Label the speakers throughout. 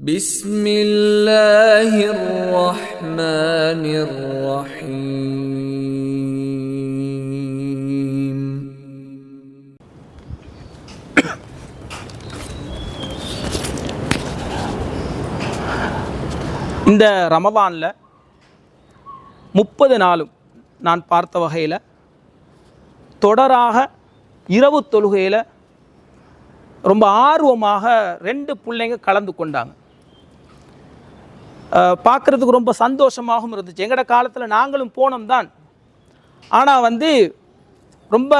Speaker 1: بسم الله الرحمن الرحيم
Speaker 2: இந்த ரமதானில் முப்பது நாளும் நான் பார்த்த வகையில் தொடராக இரவு தொழுகையில் ரொம்ப ஆர்வமாக ரெண்டு பிள்ளைங்க கலந்து கொண்டாங்க பார்க்குறதுக்கு ரொம்ப சந்தோஷமாகவும் இருந்துச்சு. எங்கட காலத்தில் நாங்களும் போனோம் தான் ஆனால் வந்து ரொம்ப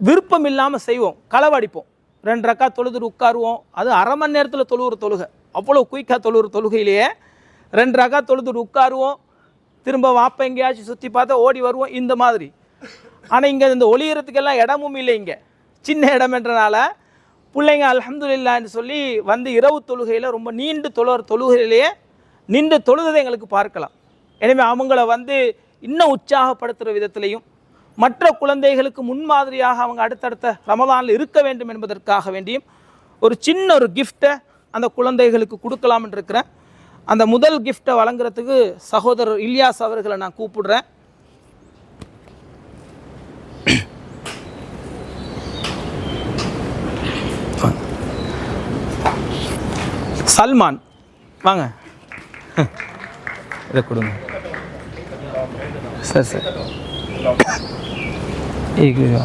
Speaker 2: விருப்பம் இல்லாமல் செய்வோம். களவடிப்போம். ரெண்டு ரக்கா தொழுது உட்காருவோம். அது அரை மணி நேரத்தில் தொழுவுற தொழுகை. அவ்வளோ குயிக்காக தொழுவுற தொழுகையிலேயே ரெண்டு ரக்கா தொழுதுட்டு உட்காருவோம். திரும்ப வாப்ப எங்கேயாச்சும் சுற்றி பார்த்தா ஓடி வருவோம். இந்த மாதிரி. ஆனால் இங்கே இந்த ஒளியறதுக்கெல்லாம் இடமும் இல்லை இங்கே. சின்ன இடம்ன்றனால பிள்ளைங்க அல்ஹம்துலில்லான்னு சொல்லி வந்து இரவு தொழுகையில் ரொம்ப நீண்டு தொழுகிற தொழுகையிலேயே நின்று தொழுததை எங்களுக்கு பார்க்கலாம். எனவே அவங்கள வந்து இன்னும் உற்சாகப்படுத்துகிற விதத்திலையும் மற்ற குழந்தைகளுக்கு முன்மாதிரியாக அவங்க அடுத்தடுத்த ரமதானில் இருக்க வேண்டும் என்பதற்காக வேண்டியும் ஒரு சின்ன ஒரு கிஃப்ட்டை அந்த குழந்தைகளுக்கு கொடுக்கலாம்னு இருக்கிறேன் அந்த முதல் கிஃப்ட்டை வழங்குறதுக்கு சகோதரர் இல்யாஸ் அவர்களை நான் கூப்பிடுறேன். சல்மான் வாங்க. இதை கொடுங்க. Sir sir.
Speaker 3: அலாம்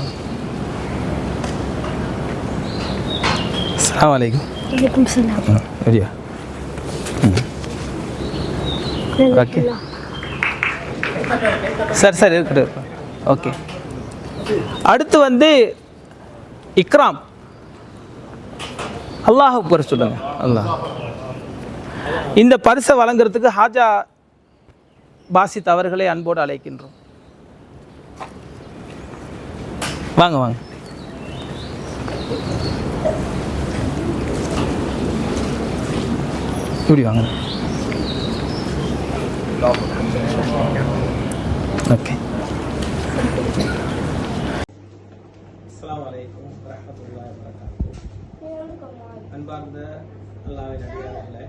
Speaker 3: வலைக்கும்
Speaker 2: சரியா? ஓகே. சார் சார் இருக்கட்டும் ஓகே. அடுத்து வந்து இக்ராம். அல்லாஹ் சொல்லுங்கள் அல்லாஹ். இந்த பரிசை வழங்குறதுக்கு ஹாஜா பாசித் அவர்களை அன்போடு அழைக்கின்றோம். வாங்க வாங்க. இப்படி வாங்க. ஓகே. அன்பார்ந்த அல்லாஹ்வின் அடியார்களே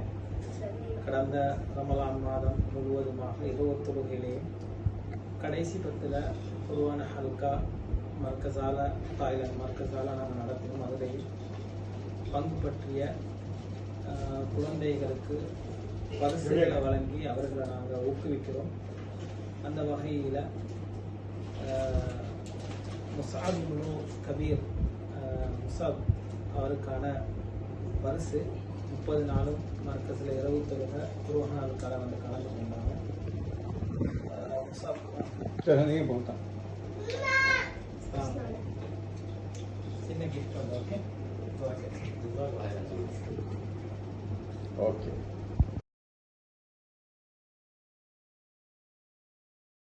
Speaker 2: கடந்த ரமலான் மாதம் முழுவதுமாக இரவு தொழுகையிலேயும் கடைசி பத்தில் பொதுவான ஹல்கா மர்க்கசால தாய்லாந்து மர்க்கசால நாங்கள் நடத்தினோம். மதுரையில் பங்கு பற்றிய குழந்தைகளுக்கு பரிசுகளை வழங்கி அவர்களை நாங்கள் ஊக்குவிக்கிறோம். அந்த வகையில் முசாப் முனு கபீர் ஆஹ், முசாப் அவருக்கான பரிசு முப்பது நாளும் மர்க்கஸில் இரவு தொழுக குருவனாளுக்காக வந்து கலந்து கொண்டாங்க. சின்ன கிஃப்ட் வந்து ஓகே. Okay
Speaker 4: okay.